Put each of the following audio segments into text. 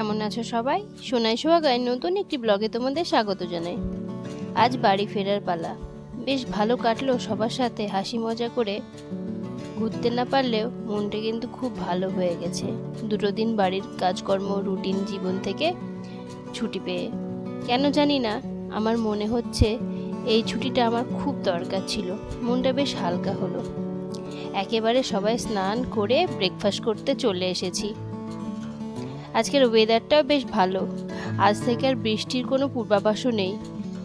কেমন আছো সবাই? সোনাই সোহাগায় নতুন একটি ব্লগে তোমাদের স্বাগত জানাই। আজ বাড়ি ফেরার পালা। বেশ ভালো কাটলো সবার সাথে হাসি মজা করে। ঘুরতে না পারলেও মনটা কিন্তু খুব ভালো হয়ে গেছে। দুটো দিন বাড়ির কাজকর্ম রুটিন জীবন থেকে ছুটি পেয়ে। কেন জানি না, আমার মনে হচ্ছে এই ছুটিটা আমার খুব দরকার ছিল। মনটা বেশ হালকা হলো। একেবারে সবাই স্নান করে ব্রেকফাস্ট করতে চলে এসেছি। আজকের ওয়েদারটাও বেশ ভালো। আজ থেকে আর বৃষ্টির কোনো পূর্বাভাসও নেই।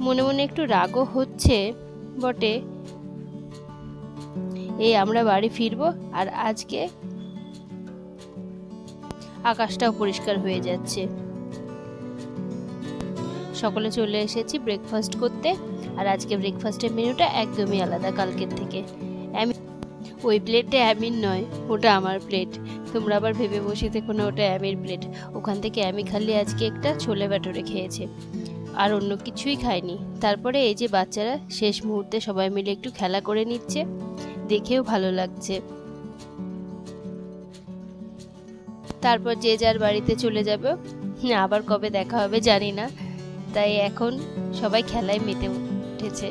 মনে মনে একটু রাগও হচ্ছে, বটে। এই আমরা বাড়ি ফিরবো আর আজকে আকাশটাও পরিষ্কার হয়ে যাচ্ছে। সকলে চলে এসেছি ব্রেকফাস্ট করতে আর আজকে ব্রেকফাস্টের মেনুটা একদমই আলাদা কালকের থেকে। আমি ওই প্লেটটা অ্যামিন নয়, ওটা আমার প্লেট তোমরা আবার ভেবে বসে দেখো না, ওটা অ্যামির প্লেট ওখান থেকে অ্যামি খালি আজকে একটা ছোলে বাটোরে খেয়েছে। আর অন্য কিছুই খায়নি। তারপরে এই যে বাচ্চারা, শেষ মুহূর্তে সবাই মিলে একটু খেলা করে নিচ্ছে। দেখেও ভালো লাগছে। তারপর যে যার বাড়িতে চলে যাবে। আবার কবে দেখা হবে জানি না। তাই এখন সবাই খেলায় মেতে উঠেছে।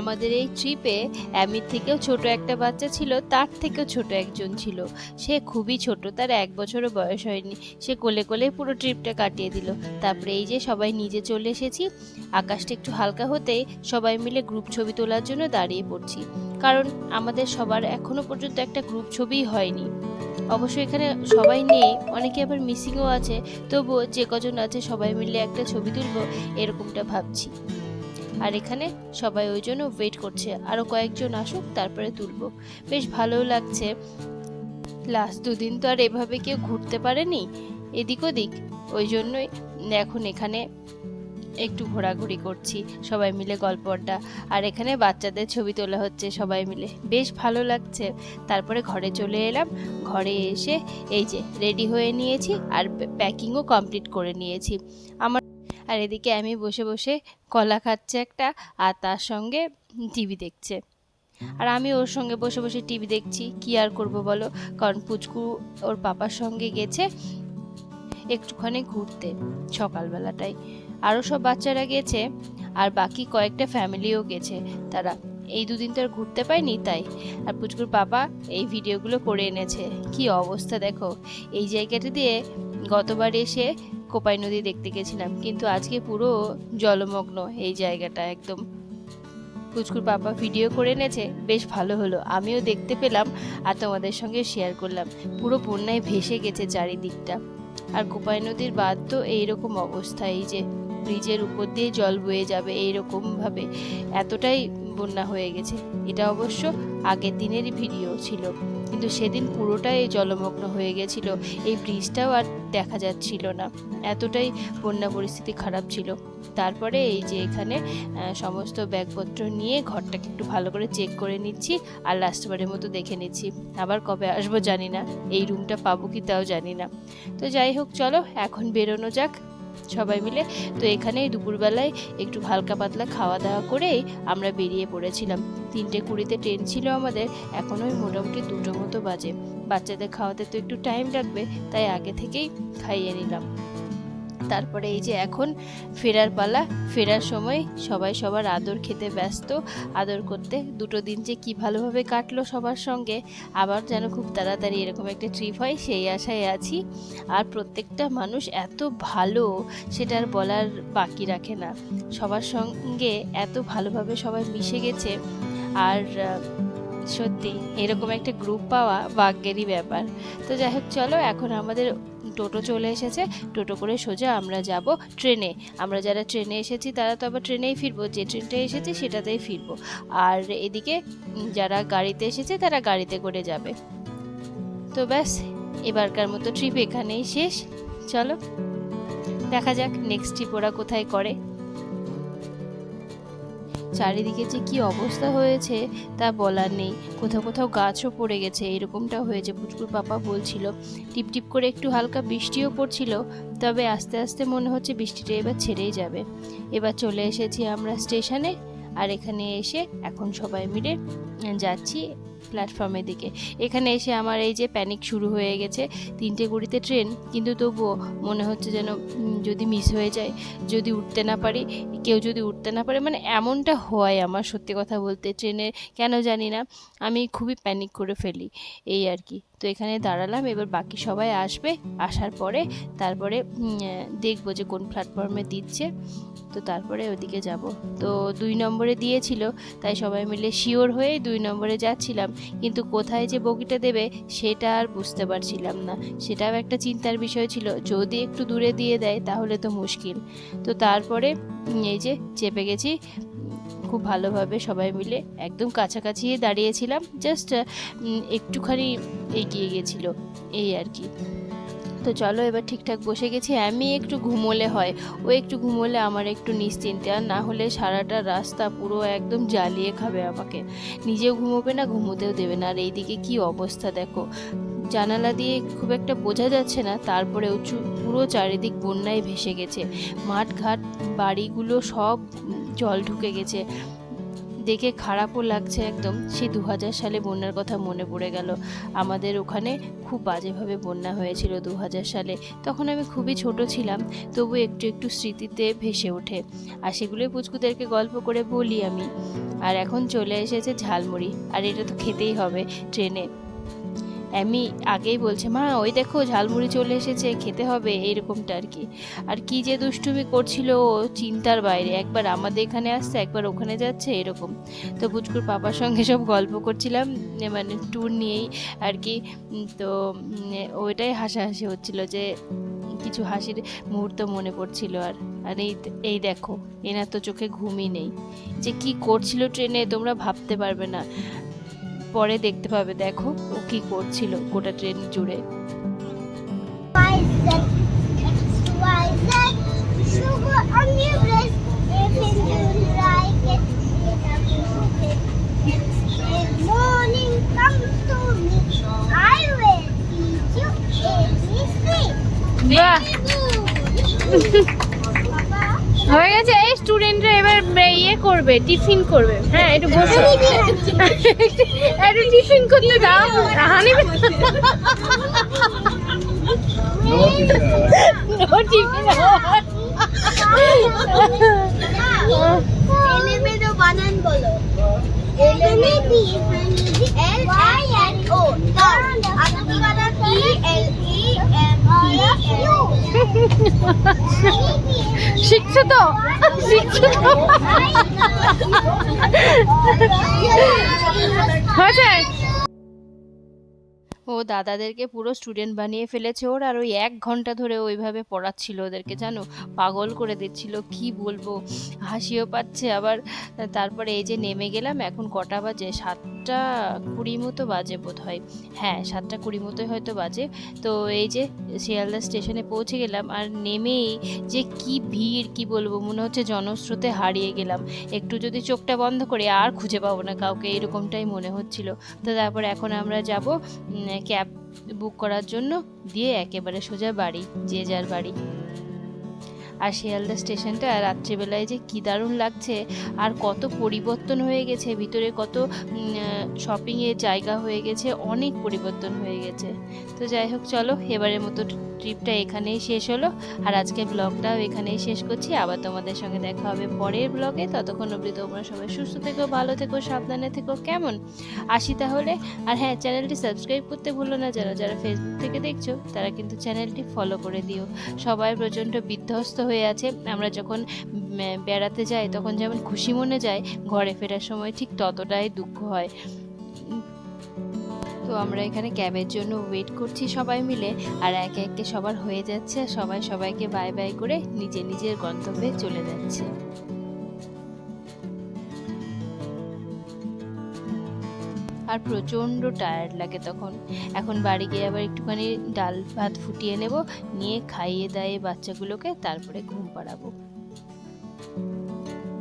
আমাদের এই ট্রিপে অ্যামির থেকেও ছোট একটা বাচ্চা ছিল, তার থেকেও ছোট একজন ছিল। সে খুবই ছোট, তার এক বছরও বয়স হয়নি। সে কোলে কোলে পুরো ট্রিপটা কাটিয়ে দিল। তারপরে এই যে সবাই নিজে চলে এসেছি, আকাশটা একটু হালকা হতেই সবাই মিলে গ্রুপ ছবি তোলার জন্য দাঁড়িয়ে পড়ছি। কারণ আমাদের সবার এখনও পর্যন্ত একটা গ্রুপ ছবিই হয়নি। অবশ্য এখানে সবাই নেই, অনেকে আবার মিসিংও আছে। তবুও যে কজন আছে সবাই মিলে একটা ছবি তুলবো, এরকমটা ভাবছি। আর এখানে সবাই ওই জন্য ওয়েট করছে। আরও কয়েকজন আসুক, তারপরে তুলবো। বেশ ভালো লাগছে। লাস্ট দুদিন তো আর এভাবে কেউ ঘুরতে পারেনি। এদিক ওদিক। ওই জন্যই এখন এখানে একটু ঘোরাঘুরি করছি, সবাই মিলে গল্প আড্ডা। আর এখানে বাচ্চাদের ছবি তোলা হচ্ছে সবাই মিলে। বেশ ভালো লাগছে। তারপরে ঘরে চলে এলাম। ঘরে এসে এই যে রেডি হয়ে নিয়েছি আর প্যাকিংও কমপ্লিট করে নিয়েছি। আমার আর এদিকে আমি বসে বসে কলা খাচ্ছে একটা, আর তার সঙ্গে টিভি দেখছে। আর আমি ওর সঙ্গে বসে বসে টিভি দেখছি, কি আর করব বলো? কারণ পুচকু ওর পাপার সঙ্গে গেছে একটুখানি ঘুরতে সকালবেলাটাই আরও সব বাচ্চারা গেছে, আর বাকি কয়েকটা ফ্যামিলিও গেছে। তারা এই দুদিন তো আর ঘুরতে পাইনি তাই। আর পুচকুর পাপা এই ভিডিওগুলো করে এনেছে। কি অবস্থা দেখো? এই জায়গাটা দিয়ে গতবার এসে কোপাই নদী দেখতে গেছিলাম, কিন্তু আজকে পুরো জলমগ্ন এই জায়গাটা একদম। পুচকুর পাপা ভিডিও করে এনেছে, বেশ ভালো হলো। আমিও দেখতে পেলাম আর তোমাদের সঙ্গে শেয়ার করলাম। পুরো বন্যায় ভেসে গেছে চারিদিকটা। আর কোপাই নদীর বাদ তো এইরকম অবস্থা, এই যে ব্রিজের উপর দিয়ে জল বয়ে যাবে এইরকম ভাবে এতটাই বন্যা হয়ে গেছে। এটা অবশ্য আগের দিনেরই ভিডিও ছিল। কিন্তু সেদিন পুরোটাই জলমগ্ন হয়ে গেছিল। এই ব্রিজটাও আর দেখা যাচ্ছিল না। এতটাই বন্যা পরিস্থিতি খারাপ ছিল। তারপরে এই যে এখানে সমস্ত ব্যাগপত্র নিয়ে ঘরটাকে একটু ভালো করে চেক করে নিচ্ছি আর লাস্টবারের মতো দেখে নিচ্ছি। আবার কবে আসব জানি না। এই রুমটা পাবো কি তাও জানি না। তো যাই হোক, চলো এখন বেরোনো যাক। সবাই মিলে। তো এখানেই দুপুরবেলায় একটু হালকা পাতলা খাওয়া দাওয়া করেই আমরা বেরিয়ে পড়েছিলাম। তিনটে কুড়িতে ট্রেন ছিল আমাদের, এখন ওই মোটামুটি দুটো মতো বাজে। বাচ্চাদের খাওয়াতে তো একটু টাইম লাগবে, তাই আগে থেকেই খাইয়ে নিলাম। তারপরে এই যে এখন ফেরার পালা, ফেরার সময় সবাই সবার আদর খেতে ব্যস্ত, আদর করতে। দুটো দিন যে কি ভালোভাবে কাটলো সবার সঙ্গে, আবার যেন খুব তাড়াতাড়ি এরকম একটা ট্রিপ হয়, সেই আশায় আছি। আর প্রত্যেকটা মানুষ এত ভালো, সেটা আর বলার বাকি রাখে না। সবার সঙ্গে এত ভালোভাবে সবাই মিশে গেছে, আর, সত্যি এরকম একটা গ্রুপ পাওয়া ভাগ্যেরই ব্যাপার। তো যাই হোক, চলো, এখন আমাদের টোটো চলে এসেছে, টোটো করে সোজা আমরা যাব ট্রেনে। আমরা যারা ট্রেনে এসেছি, তারা তো আবার ট্রেনেই ফিরবো, যে ট্রেনটা এসেছে সেটাতেই ফিরবো। আর এদিকে যারা গাড়িতে এসেছে, তারা গাড়িতে করে যাবে। তো ব্যাস, এবারকার মতো ট্রিপ এখানেই শেষ। চলো, দেখা যাক নেক্সট ট্রিপ ওরা কোথায় করে। চারিদিকে যে কি অবস্থা হয়েছে তা বলার নেই। কোথাও কোথাও গাছও পড়ে গেছে, এরকমটা হয়েছে। পুচকুর পাপা বলছিল, টিপ টিপ করে একটু হালকা বৃষ্টিও পড়ছিল, তবে আস্তে আস্তে মনে হচ্ছে বৃষ্টিটা এবার ছেড়েই যাবে। এবার চলে এসেছি আমরা স্টেশনে, আর এখানে এসে এখন সবাই মিলে যাচ্ছি প্ল্যাটফর্মের দিকে। এখানে এসে আমার এই যে প্যানিক শুরু হয়ে গেছে। তিনটে কুড়িতে ট্রেন কিন্তু তবুও মনে হচ্ছে যেন যদি মিস হয়ে যায়, যদি উঠতে না পারি, কেউ যদি উঠতে না পারে মানে এমনটা হয় আমার সত্যি কথা বলতে। ট্রেনে কেন জানি না, আমি খুবই প্যানিক করে ফেলি, এই আর কি। তো এখানে দাঁড়ালাম, এবার বাকি সবাই আসবে, আসার পরে তারপরে দেখব যে কোন প্ল্যাটফর্মে দিচ্ছে। তো তারপরে ওদিকে যাব। তো দুই নম্বরে দিয়েছিল, তাই সবাই মিলে শিওর হয়ে দুই নম্বরে যাচ্ছিলাম। কিন্তু কোথায় যে বগিটা দেবে সেটা আর বুঝতে পারছিলাম না। সেটাও একটা চিন্তার বিষয় ছিল। যদি একটু দূরে দিয়ে দেয় তাহলে তো মুশকিল। তো তারপরে এই যে চেপে গেছি। খুব ভালোভাবে সবাই মিলে একদম কাছাকাছি দাঁড়িয়েছিলাম। জাস্ট একটুখানি এগিয়ে গেছিল। এই আর কি। তো চলো এবার ঠিকঠাক বসে গেছি। আমি একটু ঘুমোলে হয়, ও একটু ঘুমোলে, আমার একটু নিশ্চিন্তে। আর না হলে সারাটা রাস্তা পুরো একদম জ্বালিয়ে খাবে আমাকে। নিজেও ঘুমোবে না, ঘুমোতেও দেবে না। আর এইদিকে কি অবস্থা দেখো। জানালা দিয়ে খুব একটা বোঝা যাচ্ছে না, তারপরে উঁচু পুরো চারিদিক বন্যায় ভেসে গেছে। মাঠ ঘাট বাড়িগুলো সব জল ঢুকে গেছে। দেখে খারাপও লাগছে একদম। সেই দু সালে বন্যার কথা মনে পড়ে গেল। আমাদের ওখানে খুব বাজেভাবে বন্যা হয়েছিল দু হাজার সালে। তখন আমি খুবই ছোট ছিলাম, তবু একটু একটু স্মৃতিতে ভেসে ওঠে। আর সেগুলোই পুচকুদেরকে গল্প করে বলি আমি। আর এখন চলে এসেছে ঝালমুড়ি। আর এটা তো খেতেই হবে, ট্রেনে। আমি আগেই বলছে, মা, ওই দেখো ঝালমুড়ি চলে এসেছে, খেতে হবে এইরকমটা আর কি। আর কি যে দুষ্টুমি করছিল ও চিন্তার বাইরে, একবার আমাদের এখানে আসছে, একবার ওখানে যাচ্ছে, এরকম। তো বুচকুর পাপার সঙ্গে সব গল্প করছিলাম মানে ট্যুর নিয়েই আর কি। তো ওইটাই হাসাহাসি হচ্ছিল যে, কিছু হাসির মুহূর্ত মনে পড়ছিল আর। আর এই এই দেখো, এনার তো চোখে ঘুমই নেই। যে কি করছিল ট্রেনে, তোমরা ভাবতে পারবে না। পরে দেখতে পাবে, দেখো ও কি করছিল গোটা ট্রেন জুড়ে। হয়ে গেছে, এই স্টুডেন্টরা এবার ইয়ে করবে, টিফিন করবে। হ্যাঁ একটু বসে। একটু টিফিন করতে দাও হানি বানান বলো আপনি শিখছো তো? শিখছো তো? হয়েছে? ও দাদাদেরকে পুরো স্টুডেন্ট বানিয়ে ফেলেছে ওর আর ওই এক ঘণ্টা ধরে ওইভাবে পড়াচ্ছিল ওদেরকে, জানো? পাগল করে দিচ্ছিল, কি বলব? হাসিও পাচ্ছে আবার। তারপরে এই যে নেমে গেলাম, এখন কটা বাজে? সাতটা কুড়ি মতো বাজে বোধ হয় হ্যাঁ সাতটা কুড়ি মতোই হয়তো বাজে। তো এই যে শিয়ালদা স্টেশনে পৌঁছে গেলাম আর নেমেই যে কি ভিড়, কি বলব? মনে হচ্ছে জনস্রোতে হারিয়ে গেলাম। একটু যদি চোখটা বন্ধ করে, আর খুঁজে পাবো না কাউকে, এরকমটাই মনে হচ্ছিল। তো তারপর এখন আমরা যাব ক্যাব বুক করার জন্য দিয়ে একেবারে সোজা বাড়ি যে যার বাড়ি। আর শিয়ালদা স্টেশনটা রাত্রিবেলায় যে কি দারুণ লাগছে, আর কত পরিবর্তন হয়ে গেছে, ভিতরে কত শপিংয়ের জায়গা হয়ে গেছে, অনেক পরিবর্তন হয়ে গেছে। তো যাই হোক, চলো, এবারের মতো ট্রিপটা এখানেই শেষ হলো। আর আজকে ব্লগটাও এখানেই শেষ করছি। আবার তোমাদের সঙ্গে দেখা হবে পরের ব্লগে ততক্ষণ অবধি তোমরা সবাই সুস্থ থেকো, ভালো থেকো, সাবধানে থেকো, কেমন? আসি তাহলে। আর হ্যাঁ চ্যানেলটি সাবস্ক্রাইব করতে ভুলো না। যারা যারা ফেসবুক থেকে দেখছ, তারা কিন্তু চ্যানেলটি ফলো করে দিও। সবাই প্রচণ্ড বিধ্বস্ত হয়ে আছে। আমরা যখন বেড়াতে যাই, তখন যেমন খুশি মনে যায় ঘরে ফেরার সময় ঠিক ততটাই দুঃখ হয়। তো আমরা এখানে ক্যাবের জন্য ওয়েট করছি সবাই মিলে। আর একে একে সবার হয়ে যাচ্ছে, আর সবাই সবাইকে বাই বাই করে নিজে নিজের গন্তব্যে চলে যাচ্ছে। আর প্রচণ্ড টায়ার্ড লাগে তখন। এখন বাড়ি গিয়ে আবার একটুখানি ডাল ভাত ফুটিয়ে নেব, নিয়ে খাইয়ে দাইয়ে বাচ্চাগুলোকে তারপরে ঘুম পাড়াবো।